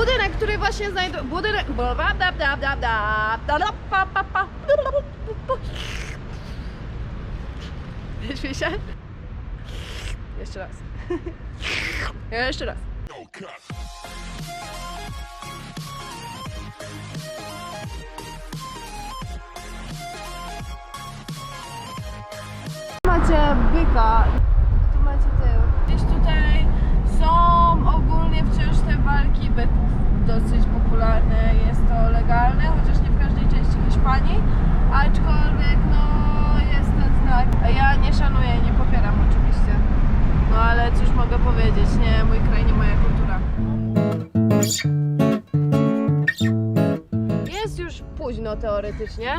budynek, który właśnie znajduje... Budynek... Wyśmij się? Jeszcze raz. Jeszcze raz. Macie byka walki byków dosyć popularne. Jest to legalne, chociaż nie w każdej części Hiszpanii. Aczkolwiek no jest ten znak. Ja nie szanuję nie popieram oczywiście. No ale cóż mogę powiedzieć, nie mój kraj, nie moja kultura. Jest już późno teoretycznie,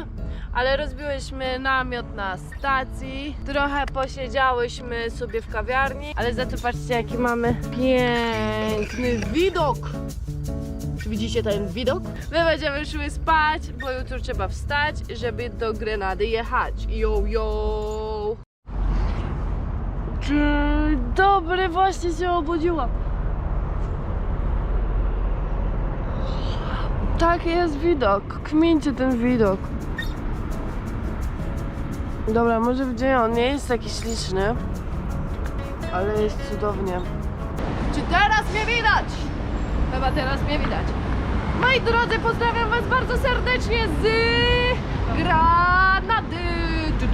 ale rozbiłyśmy namiot na stacji. Trochę posiedziałyśmy sobie w kawiarni, ale za to patrzcie jaki mamy piękny widok. Czy widzicie ten widok? My będziemy szły spać, bo jutro trzeba wstać, żeby do Grenady jechać. Yo, yo! Dzień dobry, właśnie się obudziłam. Tak jest widok. Kmincie ten widok. Dobra, może gdzie on nie jest taki śliczny, ale jest cudownie. Czy teraz mnie widać? Chyba teraz mnie widać. Moi drodzy, pozdrawiam Was bardzo serdecznie z Granady. Tu.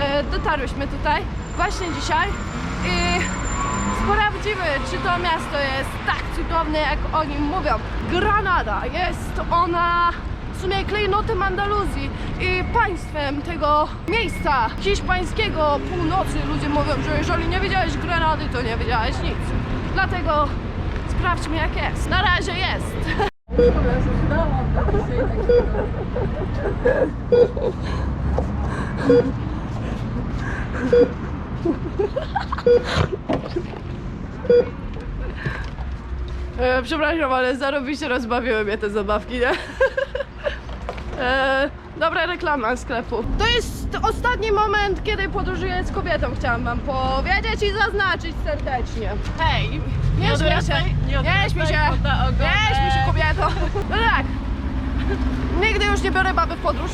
E, Dotarłyśmy tutaj właśnie dzisiaj i sprawdzimy, czy to miasto jest tak cudowne, jak o nim mówią. Granada jest ona w sumie klejnotem Andaluzji i państwem tego miejsca hiszpańskiego północy. Ludzie mówią, że jeżeli nie widziałeś Granady, to nie widziałeś nic. Dlatego sprawdźmy, jak jest. Na razie jest. E, przepraszam, ale zarobiście rozbawiły mnie te zabawki, nie? E, dobra reklama sklepu. To jest ostatni moment, kiedy podróżuję z kobietą, chciałam wam powiedzieć i zaznaczyć serdecznie. Hej, nie, śmiej się, nie nie śmiej się, nie śmiej się kobieto. No tak, nigdy już nie biorę baby w podróż.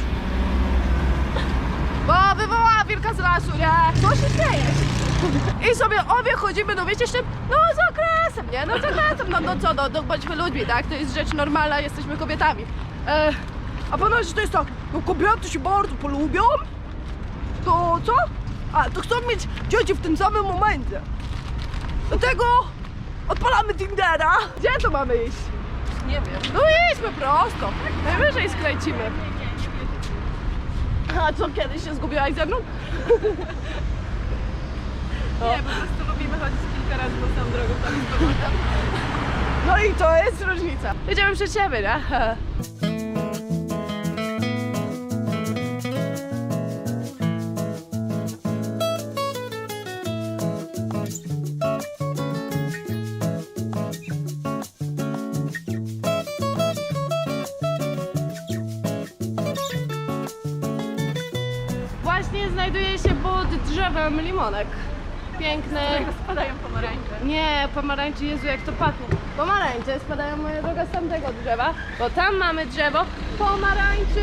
Bo wywołała wilka z lasu, nie? Co się śmiejesz? I sobie obie chodzimy, no wiecie, jeszcze, no z okresem, nie? No z okresem, no, no co, no, no bądźmy ludźmi, tak? To jest rzecz normalna, jesteśmy kobietami. E, a ponoć to jest tak, no kobiety się bardzo polubią, to co? A, to chcą mieć dzieci w tym samym momencie. Dlatego odpalamy Tindera. Gdzie to mamy iść? Nie wiem. No idźmy prosto. Najwyżej skręcimy. A co, kiedyś się zgubiłaś ze mną? Nie, po prostu lubimy chodzić kilka razy tą samą drogą tam. No i to jest różnica. Jedziemy przed siebie, nie? Właśnie znajduje się pod drzewem limonek. Piękny. Spadają pomarańcze. Nie, pomarańczy, Jezu, jak to pachnie. Pomarańcze spadają, moja droga, z tamtego drzewa, bo tam mamy drzewo pomarańczy.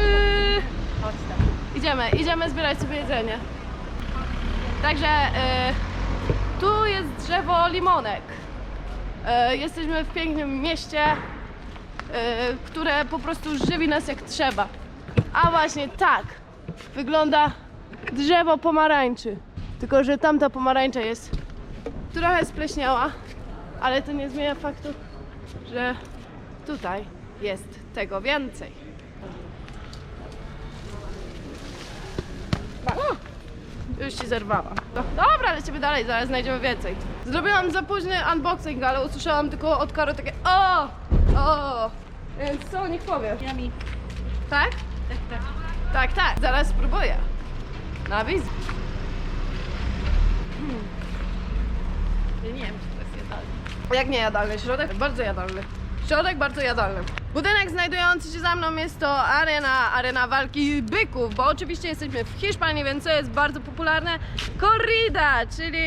Chodź tam. Idziemy, idziemy zbierać sobie jedzenie. Także e, tu jest drzewo limonek. E, jesteśmy w pięknym mieście, e, które po prostu żywi nas jak trzeba. A właśnie tak wygląda drzewo pomarańczy. Tylko, że tamta pomarańcza jest trochę spleśniała, ale to nie zmienia faktu, że tutaj jest tego więcej. O! Już ci zerwała. No, dobra, lecimy dalej, zaraz znajdziemy więcej. Zrobiłam za późny unboxing, ale usłyszałam tylko od Karo takie o! O! Więc co niech powie? Yummy. Tak? Tak, tak. Tak, tak. Zaraz spróbuję. Na wizji. Ja nie wiem, czy to jest jadalne. Jak nie jadalny środek? Bardzo jadalny. Środek bardzo jadalny. Budynek znajdujący się za mną jest to arena, arena walki byków, bo oczywiście jesteśmy w Hiszpanii, więc co jest bardzo popularne? Corrida, czyli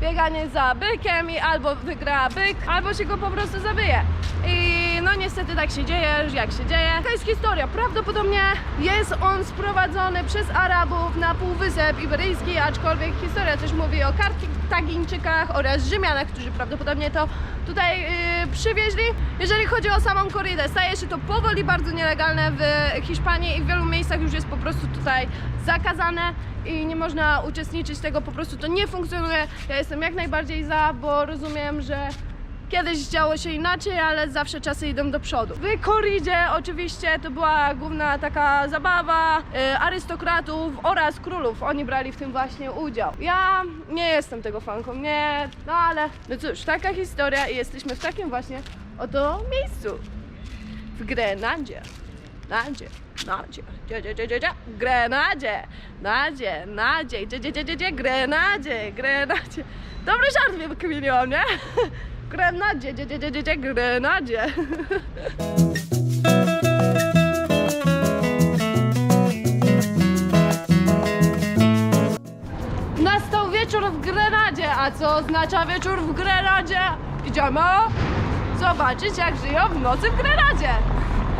bieganie za bykiem i albo wygra byk, albo się go po prostu zabije. I no niestety tak się dzieje, jak się dzieje. To jest historia, prawdopodobnie jest on sprowadzony przez Arabów na Półwysep Iberyjski, aczkolwiek historia też mówi o Kartagińczykach oraz Rzymianach, którzy prawdopodobnie to tutaj yy, przywieźli. Jeżeli chodzi o samą korridę, staje się to powoli bardzo nielegalne w Hiszpanii i w wielu miejscach już jest po prostu tutaj zakazane i nie można uczestniczyć tego, po prostu to nie funkcjonuje. Ja jestem jak najbardziej za, bo rozumiem, że Kiedyś działo się inaczej, ale zawsze czasy idą do przodu. W korridzie oczywiście to była główna taka zabawa e, arystokratów oraz królów. Oni brali w tym właśnie udział. Ja nie jestem tego fanką, nie, no ale no cóż, taka historia i jesteśmy w takim właśnie oto miejscu. W Grenadzie. Nadzie, nadzie, dzie, dzie, dzie, dzie, dzie, Grenadzie, nadzie, nadzie, dzie, dzie, dzie, dzie, dzie, Grenadzie, Grenadzie. Dobry żart mi wykminiłam, nie? Grenadzie, dzie, dzie, dzie, dzie, dzie, Grenadzie. Nastał wieczór w Grenadzie, a co oznacza wieczór w Grenadzie? Idziemy zobaczyć jak żyją w nocy w Grenadzie.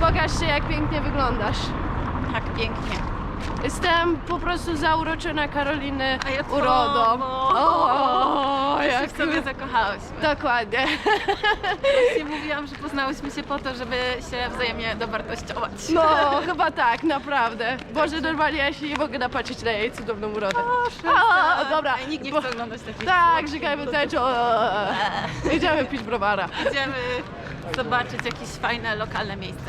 Pokaż się jak pięknie wyglądasz. Tak pięknie. Jestem po prostu zauroczona Karoliny A ja urodą. tobą. O, Się jak w sobie zakochałyśmy. Dokładnie. Właśnie mówiłam, że poznałyśmy się po to, żeby się wzajemnie dowartościować. No, chyba tak, naprawdę. Boże, normalnie ja się nie mogę napatrzeć na jej cudowną urodę. O, dobra. Ej, Nikt nie chce oglądać takich Tak, żygajmy tecz. Idziemy pić browara. Idziemy zobaczyć jakieś fajne, lokalne miejsce.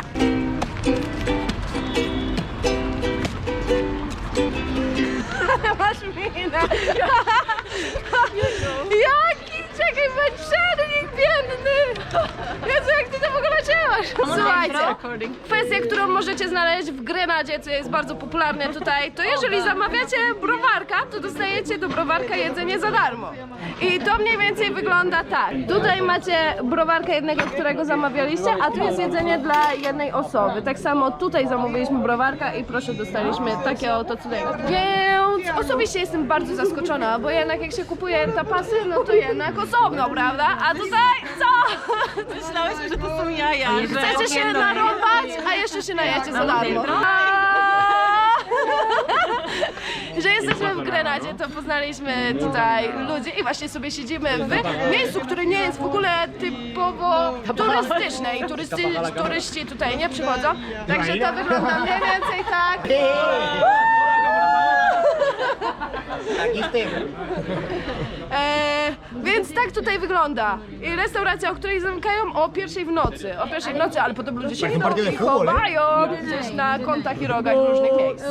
Masz minę. Jaki, czekaj, męczennik biedny. Jezu, jak ty to w ogóle działasz? Słuchajcie, kwestia, którą możecie znaleźć w Grenadzie, co jest bardzo popularne tutaj, to jeżeli zamawiacie browarka, to dostajecie do browarka jedzenie za darmo. I to mniej więcej wygląda tak. Tutaj macie browarka jednego, którego zamawialiście, a tu jest jedzenie dla jednej osoby. Tak samo tutaj zamówiliśmy browarka i proszę, dostaliśmy takie oto cudego. Osobiście jestem bardzo zaskoczona, bo jednak jak się kupuje tapasy, no to jednak osobno, prawda? A tutaj co? Myślałyśmy, że to są jaja. że Chcecie się oglądamy. narąbać, a jeszcze się najecie za darmo. Że jesteśmy w Grenadzie, to poznaliśmy tutaj ludzi i właśnie sobie siedzimy w miejscu, które nie jest w ogóle typowo turystyczne i turysty, turyści tutaj nie przychodzą. Także to wygląda mniej więcej tak. Aquí estem. E, więc tak tutaj wygląda. I restauracja, o której zamykają o pierwszej w nocy. O pierwszej w nocy, ale potem ludzie się Parece un idą i chowają gdzieś na kątach i rogach różnych miejsc.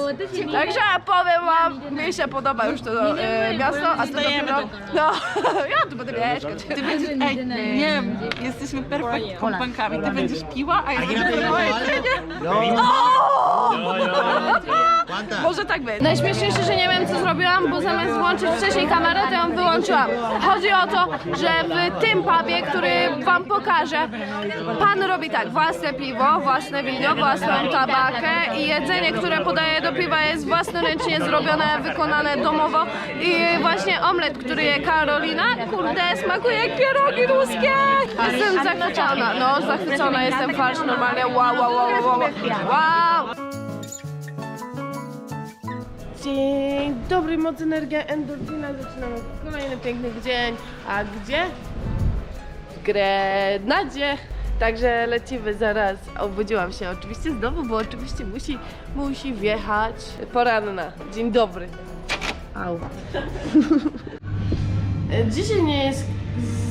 Także powiem wam, mi się podoba już to e, miasto, a to Zostajemy dopiero... No, ja tu będę mieszkać. Ty będziesz, ej, nie, jesteśmy perfekt kompankami. Ty będziesz piła, a ja ¿Alguien będę pedido algo? No. Może tak być. Najśmieszniejsze, że nie wiem co zrobiłam, bo zamiast włączyć wcześniej kamerę, to ją wyłączyłam. Chodzi o to, że w tym pubie, który wam pokażę, pan robi tak, własne piwo, własne wino, własną tabakę i jedzenie, które podaje do piwa jest własnoręcznie zrobione, wykonane domowo i właśnie omlet, który je Karolina, kurde, smakuje jak pierogi ruskie. Jestem zachwycona, no zachwycona jestem, farsz normalnie, wow, wow, wow, wow, wow. wow. Dzień dobry, moc, energia, endorfina. Zaczynamy kolejny piękny dzień. A gdzie? W Grenadzie. Także lecimy zaraz. Obudziłam się oczywiście znowu, bo oczywiście musi, musi wjechać poranna. Dzień dobry. Au. Dzisiaj nie jest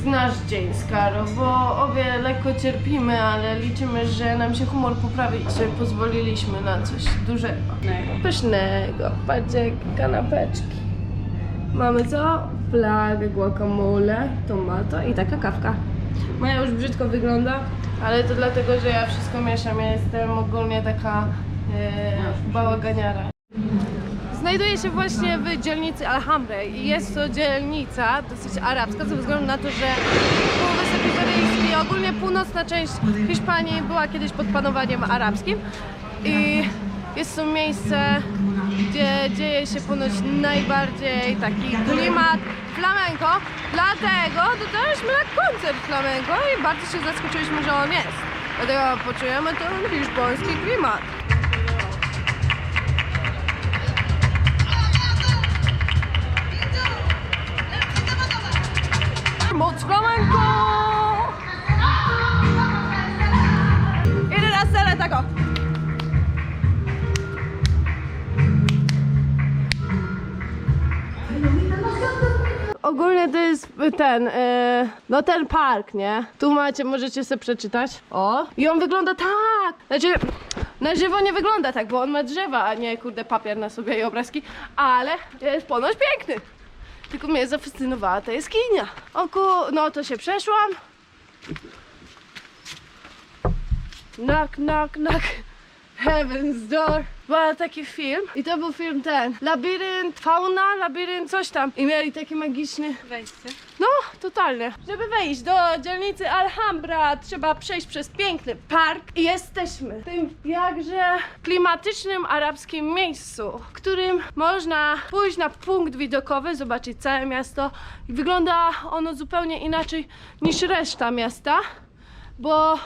nasz dzień z Karo, bo obie lekko cierpimy, ale liczymy, że nam się humor poprawi i sobie pozwoliliśmy na coś dużego. Pysznego. Patrzcie, kanapeczki. Mamy co? Flagę, guacamole, tomato i taka kawka. Moja już brzydko wygląda, ale to dlatego, że ja wszystko mieszam. Ja jestem ogólnie taka e, bałaganiara. Znajduje się właśnie w dzielnicy Alhambra i jest to dzielnica dosyć arabska, ze względu na to, że Półwysep Iberyjski ogólnie północna część Hiszpanii była kiedyś pod panowaniem arabskim i jest to miejsce, gdzie dzieje się ponoć najbardziej taki klimat flamenco, dlatego dotarliśmy na koncert flamenco i bardzo się zaskoczyliśmy, że on jest. Dlatego poczujemy ten hiszpański klimat. Moc flamenco! I teraz tyle tego. Ogólnie to jest ten, e, no ten park, nie? Tu macie, możecie sobie przeczytać. O, i on wygląda tak! Znaczy, na żywo nie wygląda tak, bo on ma drzewa, a nie kurde papier na sobie i obrazki, ale jest ponoć piękny. Tylko mnie zafascynowała ta jaskinia. Oku, no to się przeszłam. Knock, knock, knock. Heaven's Door. Był taki film i to był film ten. Labirynt, fauna, labirynt, coś tam. I mieli taki magiczny. Wejście. No, totalnie. Żeby wejść do dzielnicy Alhambra, trzeba przejść przez piękny park i jesteśmy w tym jakże klimatycznym arabskim miejscu, w którym można pójść na punkt widokowy, zobaczyć całe miasto. Wygląda ono zupełnie inaczej niż reszta miasta, bo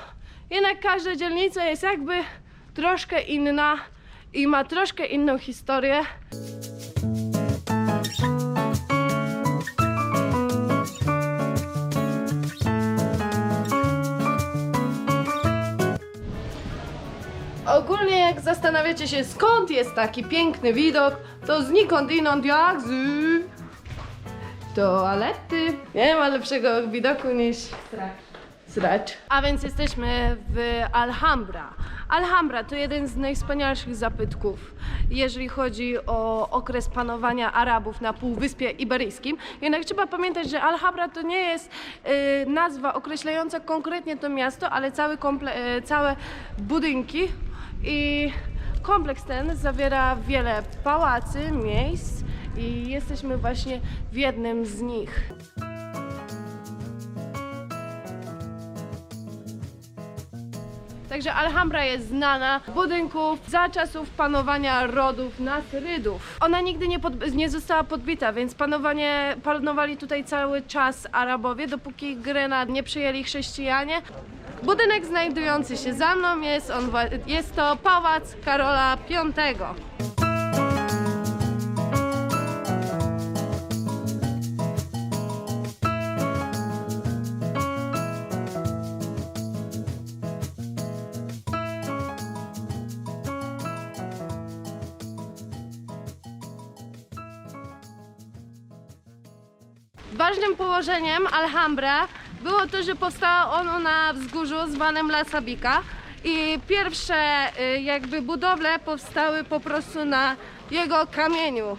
jednak każda dzielnica jest jakby troszkę inna i ma troszkę inną historię. Ogólnie jak zastanawiacie się skąd jest taki piękny widok, to znikąd inąd jak z toalety. Nie ma lepszego widoku niż A więc jesteśmy w Alhambra. Alhambra to jeden z najwspanialszych zabytków, jeżeli chodzi o okres panowania Arabów na Półwyspie Iberyjskim. Jednak trzeba pamiętać, że Alhambra to nie jest y, nazwa określająca konkretnie to miasto, ale cały komple- y, całe budynki i kompleks ten zawiera wiele pałacy, miejsc i jesteśmy właśnie w jednym z nich. Także Alhambra jest znana z budynków za czasów panowania rodów Nasrydów. Ona nigdy nie, pod, nie została podbita, więc panowanie, panowali tutaj cały czas Arabowie, dopóki Grenad nie przyjęli chrześcijanie. Budynek znajdujący się za mną jest, on, jest to Pałac Karola V. Ważnym położeniem Alhambra było to, że powstało ono na wzgórzu zwanym La Sabica i pierwsze y, jakby budowle powstały po prostu na jego kamieniu.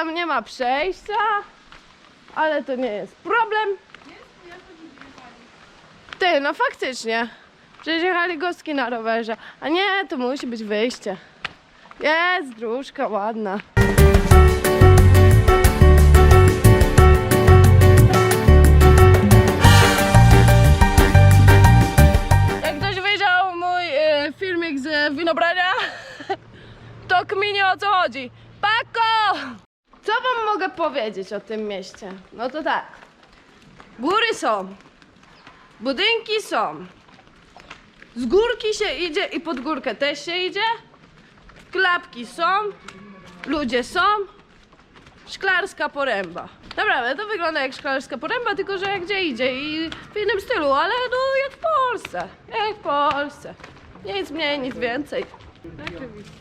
tam nie ma przejścia, ale to nie jest problem. Ty, no faktycznie. Przecież jechali gostki na rowerze. A nie, to musi być wyjście. Jest dróżka ładna. Jak ktoś wyjrzał mój e, filmik z winobrania, to kminie o co chodzi. Paco! Co wam mogę powiedzieć o tym mieście? No to tak. Góry są. Budynki są. Z górki się idzie i pod górkę też się idzie. Klapki są. Ludzie są. Szklarska poręba. Naprawdę, to wygląda jak szklarska poręba, tylko że jak gdzie idzie i w innym stylu, ale no jak w Polsce. Jak w Polsce. Nic mniej, nic więcej. Oczywiście.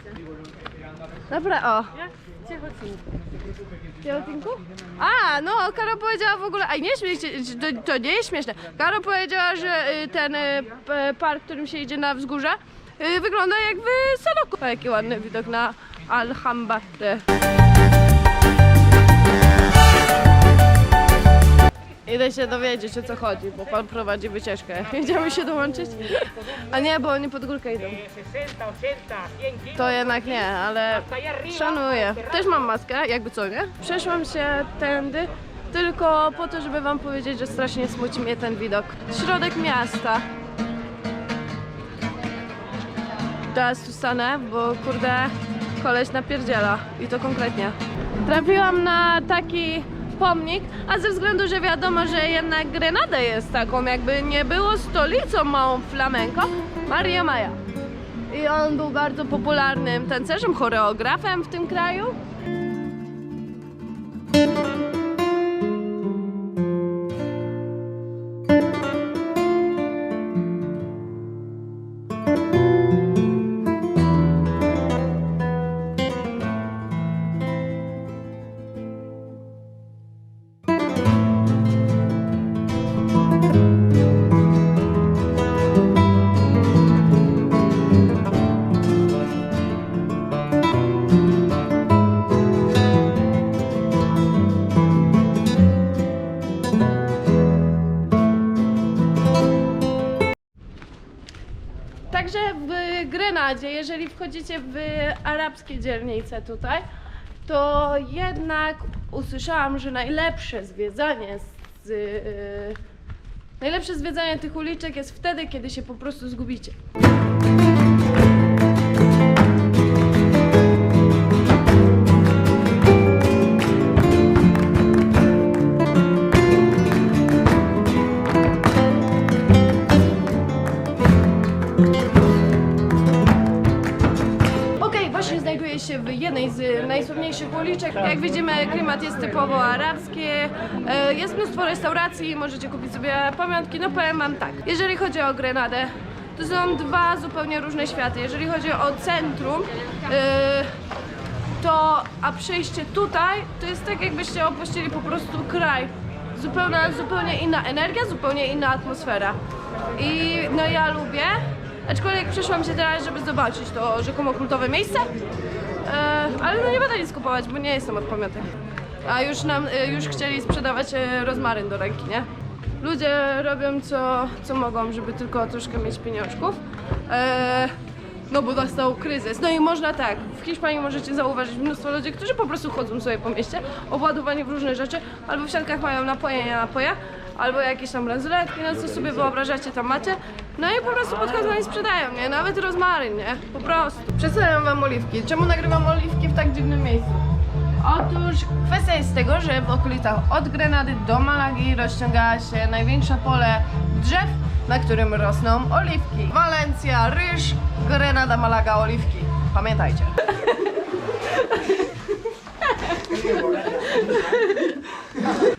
Dobra, o. Jak Ciechocinku. Ciechocinku? A, no, Karo powiedziała w ogóle, a nie to, to nie jest śmieszne. Karo powiedziała, że y, ten y, park, którym się idzie na wzgórze, y, wygląda jak w. O, jaki ładny widok na Alhambra. Idę się dowiedzieć o co chodzi, bo pan prowadzi wycieczkę. Idziemy się dołączyć? A nie, bo oni pod górkę idą. 60, 80, 100 kilos. To jednak nie, ale szanuję. Też mam maskę, jakby co, nie? Przeszłam się tędy tylko po to, żeby wam powiedzieć, że strasznie smuci mnie ten widok. Środek miasta. Teraz tu stanę, bo kurde koleś napierdziela i to konkretnie. Trafiłam na taki pomnik, a ze względu, że wiadomo, że jednak Grenada jest taką, jakby nie było stolicą małą flamenco, Maria Maja. I on był bardzo popularnym tancerzem, choreografem w tym kraju. Jeżeli wchodzicie w arabskie dzielnice tutaj, to jednak usłyszałam, że najlepsze zwiedzanie z, yy, najlepsze zwiedzanie tych uliczek jest wtedy, kiedy się po prostu zgubicie. Się w jednej z najsławniejszych uliczek. Jak widzimy, klimat jest typowo arabski. E, Jest mnóstwo restauracji, możecie kupić sobie pamiątki. No powiem wam tak, jeżeli chodzi o Grenadę, to są dwa zupełnie różne światy. Jeżeli chodzi o centrum, e, to a przejście tutaj, to jest tak jakbyście opuścili po prostu kraj. Zupełna, zupełnie inna energia, zupełnie inna atmosfera. I no ja lubię, aczkolwiek przyszłam się teraz, żeby zobaczyć to rzekomo kultowe miejsce. E, ale no nie będę nic kupować, bo nie jestem od pamiątek. A już nam, e, już chcieli sprzedawać e, rozmaryn do ręki, nie? Ludzie robią co, co mogą, żeby tylko troszkę mieć pieniążków. No bo nastał kryzys. No i można tak, w Hiszpanii możecie zauważyć mnóstwo ludzi, którzy po prostu chodzą sobie po mieście, obładowani w różne rzeczy, albo w siatkach mają napoje, nie napoje, albo jakieś tam bransoletki, no co sobie wyobrażacie tam macie. No i po prostu podchodzą i sprzedają, nie? Nawet rozmaryn, nie? Po prostu. Przedstawiam wam oliwki. Czemu nagrywam oliwki w tak dziwnym miejscu? Otóż kwestia jest tego, że w okolicach od Grenady do Malagi rozciąga się największe pole drzew, na którym rosną oliwki. Walencja, ryż, Grenada, Malaga, oliwki. Pamiętajcie.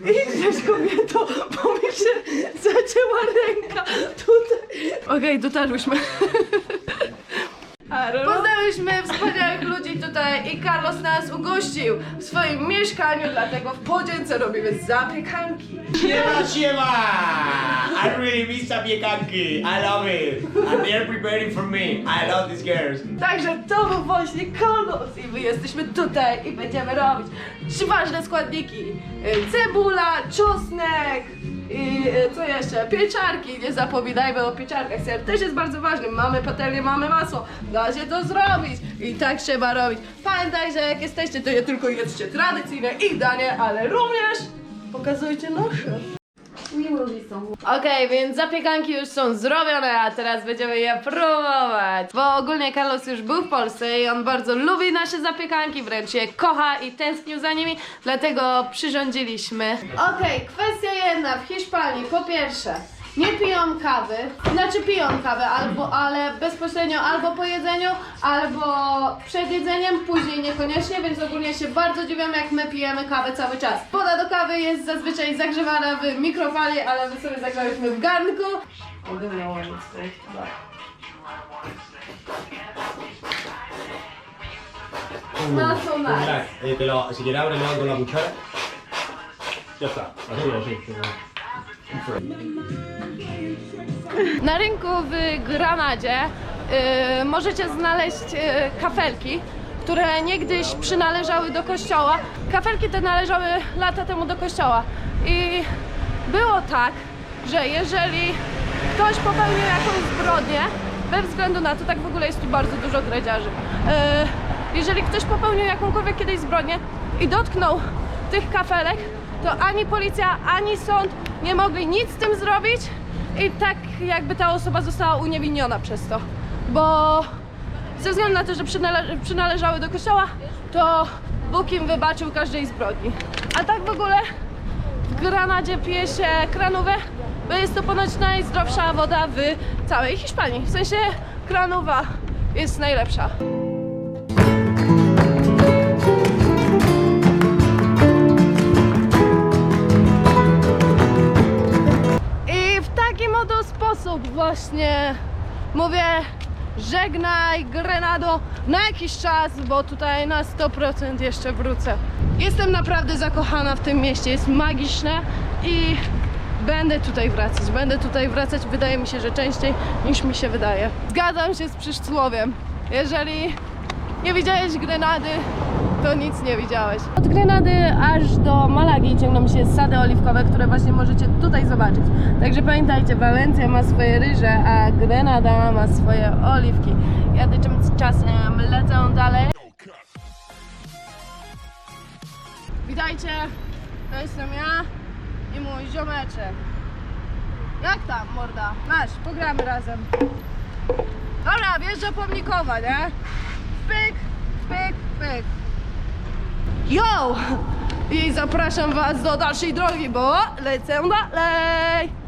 Idźesz kobieto, bo mi się zacięła ręka. Okej, dotarłyśmy. Poznałyśmy wspaniałych ludzi tutaj i Carlos nas ugościł w swoim mieszkaniu, dlatego w podzięce robimy zapiekanki. Siema, siema! I really miss zapiekanki. I love it. And they're preparing for me. I love these girls. Także to był właśnie Carlos i my jesteśmy tutaj i będziemy robić trzy ważne składniki. Y, Cebula, czosnek i y, co jeszcze? Pieczarki, nie zapominajmy o pieczarkach. Ser też jest bardzo ważny. Mamy patelnię, mamy masło. Da się to zrobić i tak trzeba robić. Pamiętaj, że jak jesteście, to nie tylko jedzcie tradycyjne ich danie, ale również pokazujcie nasze. Okej, więc zapiekanki już są zrobione, a teraz będziemy je próbować. Bo ogólnie Carlos już był w Polsce i on bardzo lubi nasze zapiekanki, wręcz je kocha i tęsknił za nimi, dlatego przyrządziliśmy. Okej, kwestia jedna. W Hiszpanii po pierwsze nie piją kawy, znaczy piją kawę, albo, ale bezpośrednio albo po jedzeniu, albo przed jedzeniem, później niekoniecznie, więc ogólnie się bardzo dziwiam, jak my pijemy kawę cały czas. Woda do kawy jest zazwyczaj zagrzewana w mikrofali, ale my sobie zagraliśmy w garnku. Mogę nałożyć tutaj chyba. No, są nice. Eh, te lo, si quieres ábrelo con la cuchara. Ya está, así, así. Na rynku w Granadzie y, możecie znaleźć y, kafelki, które niegdyś przynależały do kościoła. Kafelki te należały lata temu do kościoła. I było tak, że jeżeli ktoś popełnił jakąś zbrodnię, bez względu na to, tak w ogóle jest tu bardzo dużo dredziarzy. Y, jeżeli ktoś popełnił jakąkolwiek kiedyś zbrodnię i dotknął tych kafelek, to ani policja, ani sąd nie mogli nic z tym zrobić i tak jakby ta osoba została uniewinniona przez to. Bo ze względu na to, że przynale- przynależały do kościoła, to Bóg im wybaczył każdej zbrodni. A tak w ogóle w Granadzie pije się kranówę, bo jest to ponoć najzdrowsza woda w całej Hiszpanii. W sensie kranowa jest najlepsza. Oto sposób właśnie mówię żegnaj Grenado na jakiś czas, bo tutaj na 100% jeszcze wrócę. Jestem naprawdę zakochana w tym mieście, jest magiczne i będę tutaj wracać. Będę tutaj wracać, wydaje mi się, że częściej niż mi się wydaje. Zgadzam się z przysłowiem. Jeżeli nie widziałeś Grenady, to nic nie widziałeś. Od Grenady aż do Malagi ciągną się sady oliwkowe, które właśnie możecie tutaj zobaczyć. Także pamiętajcie, Walencja ma swoje ryże, a Grenada ma swoje oliwki. Ja tymczasem lecę dalej. Witajcie, to jestem ja i mój ziomeczek. Jak tam, morda? Masz, pogramy razem. Dobra, wjeżdża pomnikowa, nie? Pyk, pyk, pyk. Yo! I zapraszam Was do dalszej drogi, bo lecę dalej!